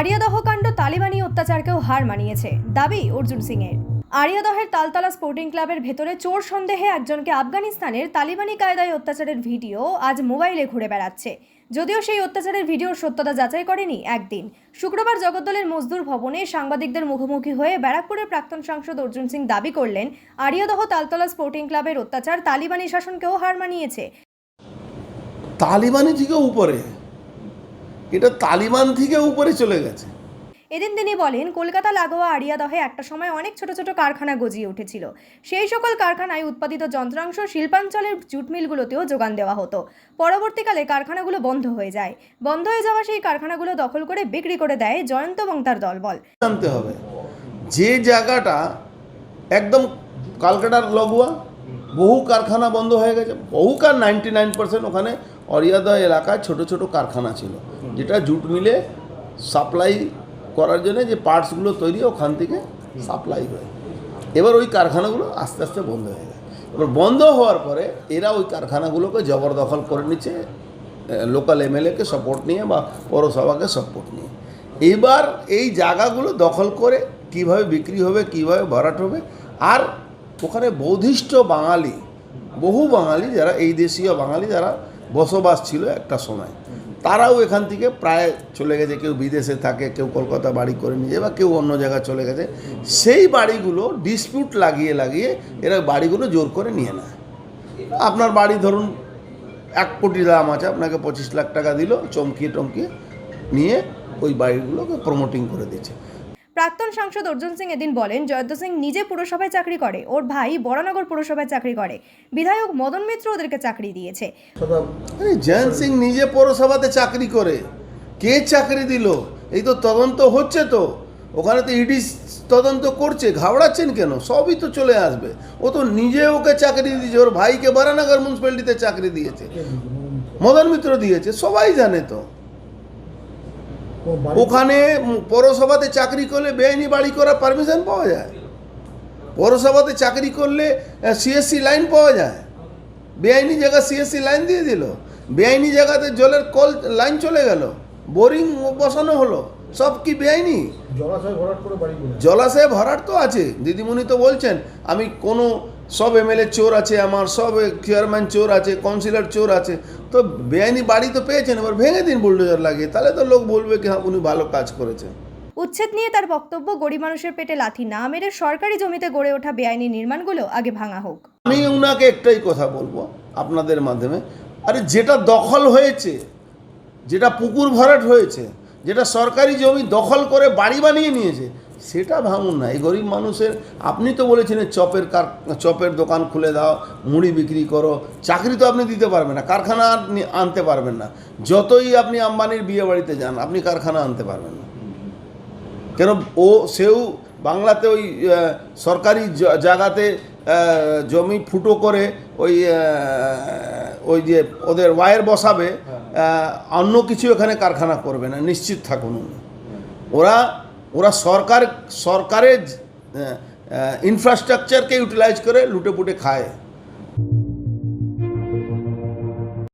আরিয়াদহ কাণ্ড তালিবানি অত্যাচারকেও হার মানিয়েছে, দাবি অর্জুন সিংয়ের। আরিয়াদহের তালতলা স্পোর্টিং ক্লাবের ভেতরে চোর সন্দেহে একজনকে আফগানিস্তানের তালিবানি কায়দায় অত্যাচারের ভিডিও আজ মোবাইলে ঘুরে বেড়াচ্ছে। যদিও সেই অত্যাচারের ভিডিওর সত্যতা যাচাই করেনি একদিন। শুক্রবার জগদ্দলের মজদুর ভবনে সাংবাদিকদের মুখোমুখি হয়ে ব্যারাকপুরের প্রাক্তন সাংসদ অর্জুন সিং দাবি করলেন, আরিয়াদহ তালতলা স্পোর্টিং ক্লাবের অত্যাচার তালিবানি শাসনকেও হার মানিয়েছে। তালিবানি থেকে উপরে। এটা তালিবান থেকে উপরে চলে গেছে। এদিন তিনি বলেন কলকাতা লাগোয়া আরিয়াদহে একটা সময় অনেক ছোট ছোট কারখানা গজিয়ে উঠেছিল। সেই সকল কারখানায় উৎপাদিত যন্ত্রাংশ শিল্পাঞ্চলের জুট মিলগুলোতেও যোগান দেওয়া হতো। পরবর্তীকালে কারখানাগুলো বন্ধ হয়ে যায়। বন্ধ হয়ে যাওয়া সেই কারখানাগুলো দখল করে বিক্রি করে দেয় জয়ন্ত এবং তার দলবল। জানতে হবে যে জায়গাটা একদম কালকাটার লগোয়া বহু কারখানা বন্ধ হয়ে গেছে। বহু কার নাইনটি নাইন পার্সেন্ট ওখানে অরিয়াদা এলাকায় ছোট ছোট কারখানা ছিল, যেটা জুট মিলে সাপ্লাই করার জন্য যে পার্টসগুলো তৈরি ওখান থেকে সাপ্লাই হয়। এবার ওই কারখানাগুলো আস্তে আস্তে বন্ধ হয়ে যায় এবার বন্ধ হওয়ার পরে এরা ওই কারখানাগুলোকে জবরদখল করে নিচ্ছে লোকাল এমএলএকে সাপোর্ট নিয়ে বা পৌরসভাকে সাপোর্ট নিয়ে। এবার এই জায়গাগুলো দখল করে কীভাবে বিক্রি হবে, কীভাবে ভরাট হবে, আর ওখানে বৌধিষ্ঠ বাঙালি, বহু বাঙালি যারা, এই দেশীয় বাঙালি যারা বসবাস ছিল একটা সময়। তারাও এখান থেকে প্রায় চলে গেছে, কেউ বিদেশে থাকে, কেউ কলকাতা বাড়ি করে নিয়ে বা কেউ অন্য জায়গায় চলে গেছে। সেই বাড়িগুলো ডিসপিউট লাগিয়ে লাগিয়ে এরা বাড়িগুলো জোর করে নিয়ে নেয়। আপনার বাড়ি ধরুন এক কোটি দাম আছে, আপনাকে পঁচিশ লাখ টাকা দিল, চমকিয়ে, টমকিয়ে নিয়ে ওই বাড়িগুলোকে প্রমোটিং করে দিচ্ছে। প্রাক্তন সাংসদ অর্জুন সিং এদিন বলেন, জয়ন্ত সিং নিজে পুরসভায় চাকরি করে, ওর ভাই বড়নগর পুরসভায় চাকরি করে। বিধায়ক মদন মিত্র ওদেরকে চাকরি দিয়েছে। জয়ন্ত সিং নিজে পৌরসভাতে চাকরি করে। কে চাকরি দিল? এই তো তদন্ত হচ্ছে তো। ওখানে তো ইডি তদন্ত করছে, ঘাবড়াচ্ছেন কেন? সবই তো চলে আসবে। ও তো নিজে ওকে চাকরি দিয়েছে, ওর ভাইকে বারানগর মিউনিসিপ্যালিটিতে চাকরি দিয়েছে। মদন মিত্র দিয়েছে, সবাই জানে তো। ওখানে পৌরসভাতে চাকরি করলে বেআইনি বাড়ি করার পারমিশন পাওয়া যায়। পৌরসভাতে চাকরি করলে সিএসসি লাইন পাওয়া যায়। বেআইনি জায়গা সিএসসি লাইন দিয়ে দিল। বেআইনি জায়গাতে জলের কল লাইন চলে গেল। বোরিং বসানো হলো। সব কি বেআইনি? জলাশয় ভরাট করে বাড়ি জলাশয়ে ভরাট তো আছে। দিদিমণি তো বলছেন আমি কোনো সব এমএলএ চোর আছে আমার সব চেয়ারম্যান চোর আছে কাউন্সিলর চোর আছে। তো বেআইনি বাড়ি তো পেয়েছেন এবার ভেঙে দিন বুলডোজার লাগিয়ে। তাহলে তো লোক বলবে কি হ্যাঁ উনি ভালো কাজ করেছেন। উচ্ছেদ নিয়ে তার বক্তব্য গরিব মানুষের পেটে লাথি না মেরে সরকারি জমিতে গড়ে ওঠা বেআইনি নির্মাণগুলো আগে ভাঙা হোক। আমি উনাকে একটাই কথা বলব আপনাদের মাধ্যমে। আরে যেটা দখল হয়েছে যেটা পুকুর ভরাট হয়েছে যেটা সরকারি জমি দখল করে বাড়ি বানিয়ে নিয়েছে সেটা ভাঙুন না। এই গরিব মানুষের আপনি তো বলেছিলেন চপের কার চপের দোকান খুলে দাও মুড়ি বিক্রি করো চাকরি তো আপনি দিতে পারবেন না কারখানা আনতে পারবেন না। যতই আপনি আম্বানির বিয়ে বাড়িতে যান আপনি কারখানা আনতে পারবেন না। কেন ও সেও বাংলাতে ওই সরকারি জায়গাতে জমি ফুটো করে ওই ওই যে ওদের ওয়ার বসাবে অন্য কিছু এখানে কারখানা করবে না নিশ্চিত থাকুন। ওরা ওরা সরকার সরকারের ইনফ্রাস্ট্রাকচারকে ইউটিলাইজ করে লুটেপুটে খায়।